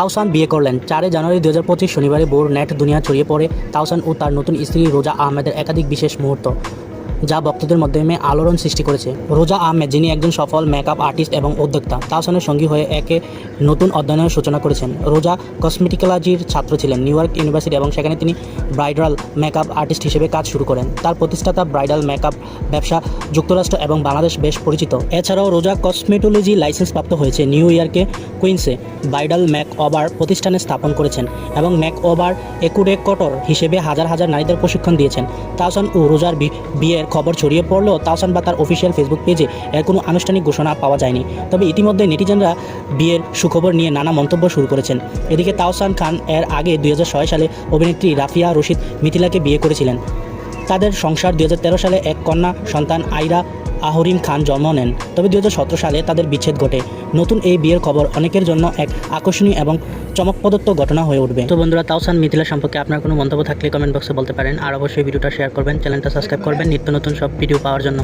তাওসান বিয়ে করলেন। চারে জানুয়ারি দু হাজার পঁচিশ শনিবারে বোর নেট দুনিয়া ছড়িয়ে পড়ে তাওসান ও তার নতুন স্ত্রী রোজা আহমেদের একাধিক বিশেষ মুহূর্ত। যা ভক্তদের মাধ্যমে আলোড়ন সৃষ্টি করেছে। রোজা আহমেদ, যিনি একজন সফল মেকআপ আর্টিস্ট এবং উদ্যোক্তা তাওসানের সঙ্গী হয়ে একে নতুন অধ্যয়নের সূচনা করেছেন। রোজা কসমেটিকোলজির ছাত্র ছিলেন নিউ ইয়র্ক ইউনিভার্সিটি এবং সেখানে তিনি ব্রাইডাল মেকআপ আর্টিস্ট হিসেবে কাজ শুরু করেন। তার প্রতিষ্ঠাতা ব্রাইডাল মেকআপ ব্যবসা, যুক্তরাষ্ট্র এবং বাংলাদেশ বেশ পরিচিত। এছাড়াও রোজা কসমেটোলজি লাইসেন্স প্রাপ্ত হয়েছে নিউ ইয়র্কে কুইন্সে। ব্রাইডাল ম্যাক ওভার প্রতিষ্ঠানে স্থাপন করেছেন এবং ম্যাক ওভার একুডেকটর হিসেবে হাজার হাজার নারীদের প্রশিক্ষণ দিয়েছেন। তাওসান ও রোজার বি- বিয়ের খবর ছড়িয়ে পড়লেও তাওসান বা তার অফিসিয়াল ফেসবুক পেজে এর কোনো আনুষ্ঠানিক ঘোষণা পাওয়া যায়নি। তবে ইতিমধ্যে নেটিজেনরা বিয়ের সুখবর নিয়ে নানা মন্তব্য শুরু করেছেন। এদিকে তাওসান খান এর আগে দুই হাজার ছয় সালে অভিনেত্রী রাফিয়া রশিদ মিথিলাকে বিয়ে করেছিলেন। তাদের সংসার দুই হাজার তেরো সালে এক কন্যা সন্তান আইরা আহরিন খান জন্ম নেন। তবে দু হাজার সতেরো সালে তাদের বিচ্ছেদ ঘটে। নতুন এই বিয়ের খবর অনেকের জন্য এক আকর্ষণীয় এবং চমকপ্রদত্ত ঘটনা হয়ে উঠবে। তো বন্ধুরা, তাওসান মিথিলা সম্পর্কে আপনার কোনো মন্তব্য থাকলে কমেন্ট বক্সে বলতে পারেন। আর অবশ্যই ভিডিওটা শেয়ার করবেন, চ্যানেলটা সাবস্ক্রাইব করবেন। নিত্য নতুন সব ভিডিও পাওয়ার জন্য।